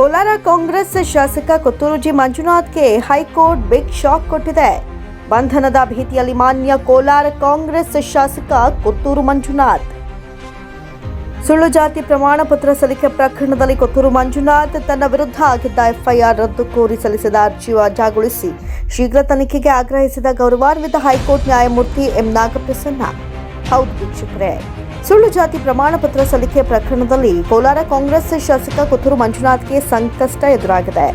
ಕೋಲಾರ ಕಾಂಗ್ರೆಸ್ ಶಾಸಕ ಕೊತ್ತೂರು ಜಿ ಮಂಜುನಾಥ್ಗೆ high court big shock ಕೊಟ್ಟಿದೆ. ಬಂಧನದ ಭೀತಿಯಲ್ಲಿ ಮಾನ್ಯ ಕೋಲಾರ ಕಾಂಗ್ರೆಸ್ ಶಾಸಕ ಕೊತ್ತೂರು ಮಂಜುನಾಥ್. ಸುಳ್ಳು ಜಾತಿ ಪ್ರಮಾಣ ಪತ್ರ ಸಲ್ಲಿಕೆ ಪ್ರಕರಣದಲ್ಲಿ ಕೊತ್ತೂರು ಮಂಜುನಾಥ್ ತನ್ನ ವಿರುದ್ಧ ಆಗಿದ್ದ ಎಫ್ಐಆರ್ ರದ್ದು ಕೋರಿ ಸಲ್ಲಿಸಿದ ಅರ್ಜಿ ವಜಾಗೊಳಿಸಿ ಶೀಘ್ರ ತನಿಖೆಗೆ ಆಗ್ರಹಿಸಿದ ಗೌರವಾನ್ವಿತ ಹೈಕೋರ್ಟ್ ನ್ಯಾಯಮೂರ್ತಿ ಎಂ ನಾಗಪ್ರಸನ್ನ. ಹೌದು ವೀಕ್ಷಕರೇ. ಸುಳ್ಳು ಜಾತಿ ಪ್ರಮಾಣ ಪತ್ರ ಸಲ್ಲಿಕೆ ಪ್ರಕರಣದಲ್ಲಿ ಕೋಲಾರ ಕಾಂಗ್ರೆಸ್ ಶಾಸಕ ಕುತ್ತೂರು ಮಂಜುನಾಥ್ಗೆ ಸಂಕಷ್ಟ ಎದುರಾಗಿದೆ.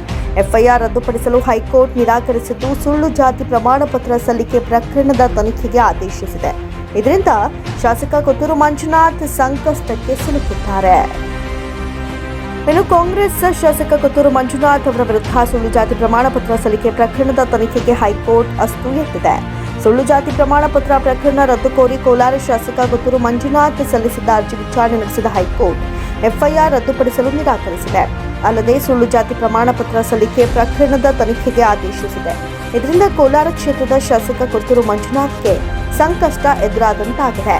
ಎಫ್ಐಆರ್ ರದ್ದುಪಡಿಸಲು ಹೈಕೋರ್ಟ್ ನಿರಾಕರಿಸಿದ್ದು ಸುಳ್ಳು ಜಾತಿ ಪ್ರಮಾಣ ಪತ್ರ ಸಲ್ಲಿಕೆ ಪ್ರಕರಣದ ತನಿಖೆಗೆ ಆದೇಶಿಸಿದೆ. ಇದರಿಂದ ಶಾಸಕ ಕುತ್ತೂರು ಮಂಜುನಾಥ್ ಸಂಕಷ್ಟಕ್ಕೆ ಸಿಲುಕಿದ್ದಾರೆ. ಇನ್ನು ಕಾಂಗ್ರೆಸ್ ಶಾಸಕ ಕುತ್ತೂರು ಮಂಜುನಾಥ್ ಅವರ ವಿರುದ್ಧ ಸುಳ್ಳು ಜಾತಿ ಪ್ರಮಾಣ ಪತ್ರ ಸಲ್ಲಿಕೆ ಪ್ರಕರಣದ ತನಿಖೆಗೆ ಹೈಕೋರ್ಟ್ ಅಸ್ತು ಎತ್ತಿದೆ. ಸುಳ್ಳು ಜಾತಿ ಪ್ರಮಾಣ ಪತ್ರ ಪ್ರಕರಣ ರದ್ದು ಕೋರಿ ಕೋಲಾರ ಶಾಸಕ ಗುತ್ತೂರು ಮಂಜುನಾಥ್ ಸಲ್ಲಿಸಿದ್ದ ಅರ್ಜಿ ವಿಚಾರಣೆ ನಡೆಸಿದ ಹೈಕೋರ್ಟ್. ಎಫ್ಐಆರ್ ರದ್ದುಪಡಿಸಲು ನಿರಾಕರಿಸಿದೆ. ಅಲ್ಲದೆ ಸುಳ್ಳು ಜಾತಿ ಪ್ರಮಾಣ ಪತ್ರ ಸಲ್ಲಿಕೆ ಪ್ರಕರಣದ ತನಿಖೆಗೆ ಆದೇಶಿಸಿದೆ. ಇದರಿಂದ ಕೋಲಾರ ಕ್ಷೇತ್ರದ ಶಾಸಕ ಕೊತ್ತೂರು ಮಂಜುನಾಥ್ಗೆ ಸಂಕಷ್ಟ ಎದುರಾದಂತಾಗಿದೆ.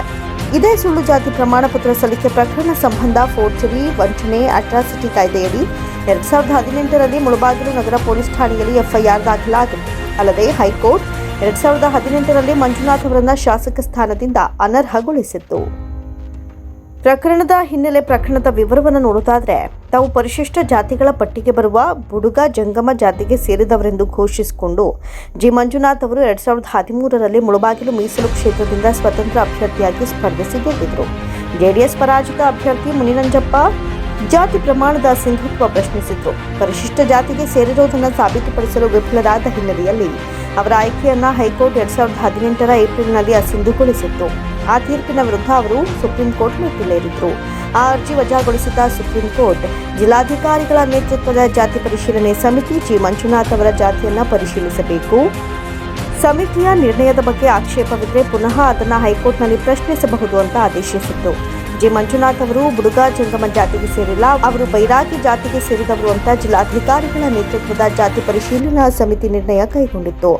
ಇದೇ ಸುಳ್ಳು ಜಾತಿ ಪ್ರಮಾಣ ಪತ್ರ ಸಲ್ಲಿಕೆ ಪ್ರಕರಣ ಸಂಬಂಧ ಫೋರ್ಜರಿ, ವಂಚನೆ, ಅಟ್ರಾಸಿಟಿ ಕಾಯ್ದೆಯಡಿ ಎರಡ್ ಸಾವಿರದ ಹದಿನೆಂಟರಲ್ಲಿ ಮುಳಬಾಗಿಲು ನಗರ ಪೊಲೀಸ್ ಠಾಣೆಯಲ್ಲಿ ಎಫ್ಐಆರ್ ದಾಖಲಾಗಿದೆ. ಅಲ್ಲದೆ ಹೈಕೋರ್ಟ್ ಎರಡ್ ಸಾವಿರದ ಹದಿನೆಂಟರಲ್ಲಿ ಮಂಜುನಾಥ್ ಅವರನ್ನ ಶಾಸಕ ಸ್ಥಾನದಿಂದ ಅನರ್ಹಗೊಳಿಸಿತ್ತು. ಪ್ರಕರಣದ ಹಿನ್ನೆಲೆ ಪ್ರಕರಣದ ವಿವರವನ್ನು ನೋಡೋದಾದ್ರೆ, ತಾವು ಪರಿಶಿಷ್ಟ ಜಾತಿಗಳ ಪಟ್ಟಿಗೆ ಬರುವ ಬುಡುಗ ಜಂಗಮ ಜಾತಿಗೆ ಸೇರಿದವರೆಂದು ಘೋಷಿಸಿಕೊಂಡು, ಜಿ. ಮಂಜುನಾಥ್ ಅವರು ಎರಡ್ ಸಾವಿರದ ಹದಿಮೂರರಲ್ಲಿ ಮುಳಬಾಗಿಲು ಮೀಸಲು ಕ್ಷೇತ್ರದಿಂದ ಸ್ವತಂತ್ರ ಅಭ್ಯರ್ಥಿಯಾಗಿ ಸ್ಪರ್ಧಿಸಿ ಗೆದ್ದಿದ್ರು. ಜೆಡಿಎಸ್ ಪರಾಜಿತ ಅಭ್ಯರ್ಥಿ ಮುನಿನಂಜಪ್ಪ ಜಾತಿ ಪ್ರಮಾಣದ ಸಿಂಧುತ್ವ ಪ್ರಶ್ನಿಸಿದ್ರು ಪರಿಶಿಷ್ಟ ಜಾತಿಗೆ ಸೇರಿರುವುದನ್ನು ಸಾಬೀತುಪಡಿಸಲು ವಿಫಲರಾದ ಹಿನ್ನೆಲೆಯಲ್ಲಿ ಅವರ ಆಯ್ಕೆಯನ್ನು ಹೈಕೋರ್ಟ್ ಎರಡ್ ಸಾವಿರದ ಹದಿನೆಂಟರ ಏಪ್ರಿಲ್ನಲ್ಲಿ ಅಸಿಂಧುಗೊಳಿಸಿತ್ತು ಆ ತೀರ್ಪಿನ ವಿರುದ್ಧ ಅವರು ಸುಪ್ರೀಂ ಕೋರ್ಟ್ ಮೆಟ್ಟಿಲೇರಿದ್ರು. ಆ ಅರ್ಜಿ ವಜಾಗೊಳಿಸಿದ ಸುಪ್ರೀಂ ಕೋರ್ಟ್ ಜಿಲ್ಲಾಧಿಕಾರಿಗಳ ನೇತೃತ್ವದ ಜಾತಿ ಪರಿಶೀಲನೆ ಸಮಿತಿ ಜಿ. ಮಂಜುನಾಥ್ ಅವರ ಜಾತಿಯನ್ನ ಪರಿಶೀಲಿಸಬೇಕು. ಸಮಿತಿಯ ನಿರ್ಣಯದ ಬಗ್ಗೆ ಆಕ್ಷೇಪವಿದ್ದರೆ ಪುನಃ ಅದನ್ನು ಹೈಕೋರ್ಟ್ನಲ್ಲಿ ಪ್ರಶ್ನಿಸಬಹುದು ಅಂತ ಆದೇಶಿಸಿತ್ತು. ಜಿ. ಮಂಜುನಾಥ್ ಅವರು ಬುಡುಗ ಜಂಗಮ ಜಾತಿಗೆ ಸೇರಿಲ್ಲ. ಅವರು ಬೈರಾಗಿ ಜಾತಿಗೆ ಸೇರಿದವರು ಅಂತ ಜಿಲ್ಲಾಧಿಕಾರಿಗಳ ನೇತೃತ್ವದ ಜಾತಿ ಪರಿಶೀಲನಾ ಸಮಿತಿ ನಿರ್ಣಯ ಕೈಗೊಂಡಿತ್ತು.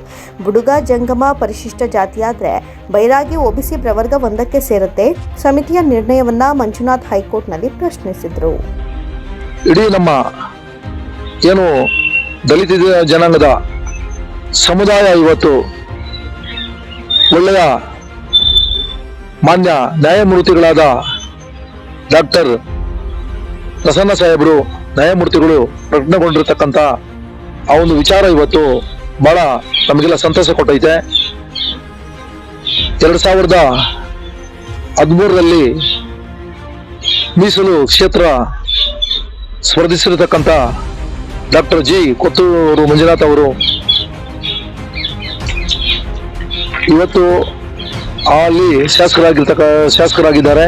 ಬುಡುಗ ಜಂಗಮ ಪರಿಶಿಷ್ಟ ಜಾತಿಯಾದರೆ ಬೈರಾಗಿ ಒಬಿಸಿ ಪ್ರವರ್ಗ ಒಂದಕ್ಕೆ ಸೇರುತ್ತೆ ಸಮಿತಿಯ ನಿರ್ಣಯವನ್ನ ಮಂಜುನಾಥ್ ಹೈಕೋರ್ಟ್ನಲ್ಲಿ ಪ್ರಶ್ನಿಸಿದರು. ಇಡೀ ನಮ್ಮ ಏನು ದಲಿತ ಜನಾಂಗದ ಸಮುದಾಯ ಇವತ್ತು ಒಳ್ಳೆಯ ಮಾನ್ಯ ನ್ಯಾಯಮೂರ್ತಿಗಳಾದ ಡಾಕ್ಟರ್ ಪ್ರಸನ್ನ ಸಾಹೇಬರು, ನ್ಯಾಯಮೂರ್ತಿಗಳು ಪ್ರಜ್ಞೆಗೊಂಡಿರ್ತಕ್ಕಂಥ ಆ ಒಂದು ವಿಚಾರ ಇವತ್ತು ಬಹಳ ನಮಗೆಲ್ಲ ಸಂತಸ ಕೊಟ್ಟೈತೆ. ಎರಡ್ ಸಾವಿರದ ಹದಿಮೂರರಲ್ಲಿ ಮೀಸಲು ಕ್ಷೇತ್ರ ಸ್ಪರ್ಧಿಸಿರತಕ್ಕಂಥ ಡಾಕ್ಟರ್ ಜಿ ಕೊತ್ತೂರು ಮಂಜುನಾಥ್ ಅವರು ಇವತ್ತು ಅಲ್ಲಿ ಶಾಸಕರಾಗಿರ್ತಕ್ಕ ಶಾಸಕರಾಗಿದ್ದಾರೆ.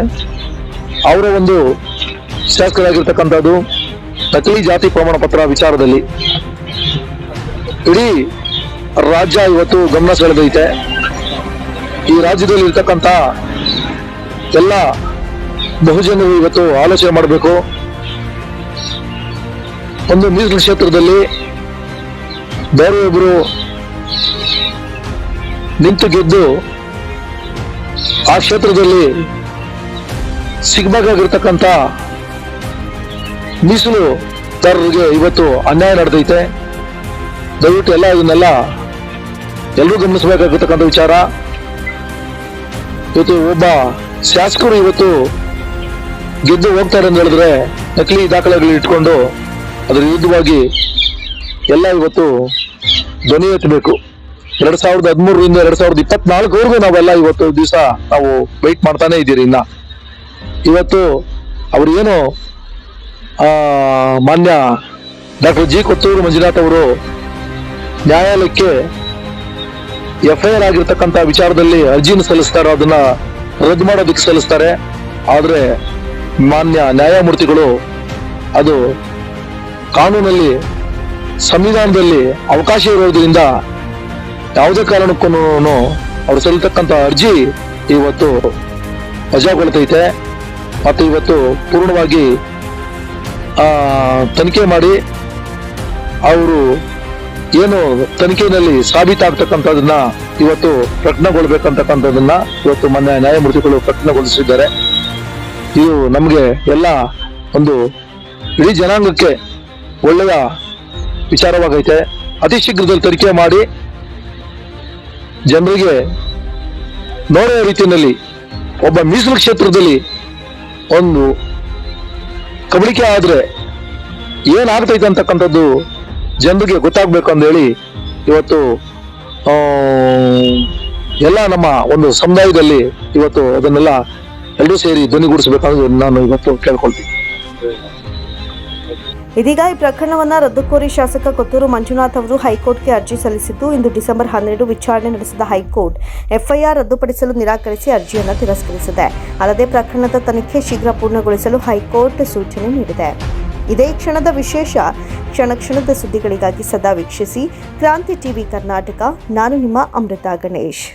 ಅವರ ಒಂದು ಶಾಸಕರಾಗಿರ್ತಕ್ಕಂಥದ್ದು ನಕಲಿ ಜಾತಿ ಪ್ರಮಾಣ ಪತ್ರ ವಿಚಾರದಲ್ಲಿ. ಇಡೀ ರಾಜ್ಯ ಇವತ್ತು ಗಮನ ಸೆಳೆದೈತೆ. ಈ ರಾಜ್ಯದಲ್ಲಿ ಇರ್ತಕ್ಕಂಥ ಎಲ್ಲ ಬಹುಜನರು ಇವತ್ತು ಆಲೋಚನೆ ಮಾಡಬೇಕು. ಒಂದು ಮೀಸಲು ಕ್ಷೇತ್ರದಲ್ಲಿ ಬೇರೆಯೊಬ್ಬರು ನಿಂತು ಗೆದ್ದು ಆ ಕ್ಷೇತ್ರದಲ್ಲಿ ಸಿಗಬೇಕಾಗಿರ್ತಕ್ಕಂಥ ಮೀಸಲುದಾರರಿಗೆ ಇವತ್ತು ಅನ್ಯಾಯ ನಡೆದೈತೆ. ದಯವಿಟ್ಟು ಎಲ್ಲ ಇದನ್ನೆಲ್ಲ ಎಲ್ಲರೂ ಗಮನಿಸಬೇಕಾಗಿರ್ತಕ್ಕಂಥ ವಿಚಾರ. ಇವತ್ತು ಒಬ್ಬ ಶಾಸಕರು ಇವತ್ತು ಗೆದ್ದು ಹೋಗ್ತಾರೆ ಅಂತ ಹೇಳಿದ್ರೆ ನಕಲಿ ದಾಖಲೆಗಳು ಇಟ್ಕೊಂಡು ಅದರ ವಿರುದ್ಧವಾಗಿ ಎಲ್ಲ ಇವತ್ತು ಧ್ವನಿ ಎತ್ತಬೇಕು. ಎರಡ್ ಸಾವಿರದ ಹದಿಮೂರರಿಂದ ಎರಡ್ ಸಾವಿರದ ಇಪ್ಪತ್ನಾಲ್ಕವರೆಗೂ ನಾವೆಲ್ಲ ಇವತ್ತು ದಿವಸ ನಾವು ವೆಯ್ಟ್ ಮಾಡ್ತಾನೆ ಇದ್ದೀರಿ ಇನ್ನ. ಇವತ್ತು ಅವ್ರು ಏನು ಆ, ಮಾನ್ಯ ಡಾಕ್ಟರ್ ಜಿ ಕೊತ್ತೂರು ಮಂಜುನಾಥ್ ಅವರು ನ್ಯಾಯಾಲಯಕ್ಕೆ ಎಫ್ ಐ ಆರ್ ಆಗಿರ್ತಕ್ಕಂಥ ವಿಚಾರದಲ್ಲಿ ಅರ್ಜಿಯನ್ನು ಸಲ್ಲಿಸ್ತಾರೋ ಅದನ್ನ ರದ್ದು ಮಾಡೋದಕ್ಕೆ ಸಲ್ಲಿಸ್ತಾರೆ. ಆದರೆ ಮಾನ್ಯ ನ್ಯಾಯಮೂರ್ತಿಗಳು ಅದು ಕಾನೂನಲ್ಲಿ ಸಂವಿಧಾನದಲ್ಲಿ ಅವಕಾಶ ಇರೋದ್ರಿಂದ ಯಾವುದೇ ಕಾರಣಕ್ಕೂ ಅವರು ಸಲ್ಲಿತಕ್ಕಂಥ ಅರ್ಜಿ ಇವತ್ತು ವಜಾಗೊಳ್ತೈತೆ ಮತ್ತು ಇವತ್ತು ಪೂರ್ಣವಾಗಿ ತನಿಖೆ ಮಾಡಿ ಅವರು ಏನು ತನಿಖೆಯಲ್ಲಿ ಸಾಬೀತಾಗ್ತಕ್ಕಂಥದನ್ನ ಇವತ್ತು ಪ್ರಕಟಣಗೊಳ್ಬೇಕಂತಕ್ಕಂಥದನ್ನ ಇವತ್ತು ಮೊನ್ನೆ ನ್ಯಾಯಮೂರ್ತಿಗಳು ಪ್ರಕಟಗೊಳಿಸಿದ್ದಾರೆ. ಇದು ನಮಗೆ ಎಲ್ಲ ಒಂದು ಇಡೀ ಜನಾಂಗಕ್ಕೆ ಒಳ್ಳೆಯ ವಿಚಾರವಾಗೈತೆ. ಅತಿ ಶೀಘ್ರದಲ್ಲಿ ತನಿಖೆ ಮಾಡಿ ಜನರಿಗೆ ನೋಡುವ ರೀತಿಯಲ್ಲಿ ಒಬ್ಬ ಮೀಸಲು ಕ್ಷೇತ್ರದಲ್ಲಿ ಒಂದು ಕಬಳಿಕೆ ಆದ್ರೆ ಏನಾಗ್ತೈತೆ ಅಂತಕ್ಕಂಥದ್ದು ಜನರಿಗೆ ಗೊತ್ತಾಗ್ಬೇಕು ಅಂದೇಳಿ ಇವತ್ತು ಎಲ್ಲ ನಮ್ಮ ಒಂದು ಸಮುದಾಯದಲ್ಲಿ ಇವತ್ತು ಅದನ್ನೆಲ್ಲ ಎಲ್ಲರೂ ಸೇರಿ ಧ್ವನಿಗೂಡಿಸಬೇಕಾದ್ರೆ ನಾನು ಇವತ್ತು ಕೇಳ್ಕೊಳ್ತೀನಿ. ಇದೀಗ ಈ ಪ್ರಕರಣವನ್ನು ರದ್ದುಕೋರಿ ಶಾಸಕ ಕೊತ್ತೂರು ಮಂಜುನಾಥ್ ಅವರು ಹೈಕೋರ್ಟ್ಗೆ ಅರ್ಜಿ ಸಲ್ಲಿಸಿದ್ದು ಇಂದು ಡಿಸೆಂಬರ್ ಹನ್ನೆರಡು ವಿಚಾರಣೆ ನಡೆಸಿದ ಹೈಕೋರ್ಟ್. ಎಫ್ಐಆರ್ ರದ್ದುಪಡಿಸಲು ನಿರಾಕರಿಸಿ ಅರ್ಜಿಯನ್ನು ತಿರಸ್ಕರಿಸಿದೆ. ಅಲ್ಲದೆ ಪ್ರಕರಣದ ತನಿಖೆ ಶೀಘ್ರ ಪೂರ್ಣಗೊಳಿಸಲು ಹೈಕೋರ್ಟ್ ಸೂಚನೆ ನೀಡಿದೆ. ಇದೇ ಕ್ಷಣದ ವಿಶೇಷ. ಕ್ಷಣ ಕ್ಷಣದ ಸುದ್ದಿಗಳಿಗಾಗಿ ಸದಾ ವೀಕ್ಷಿಸಿ ಕ್ರಾಂತಿ ಟಿವಿ ಕರ್ನಾಟಕ. ನಾನು ನಿಮ್ಮ ಅಮೃತ ಗಣೇಶ್.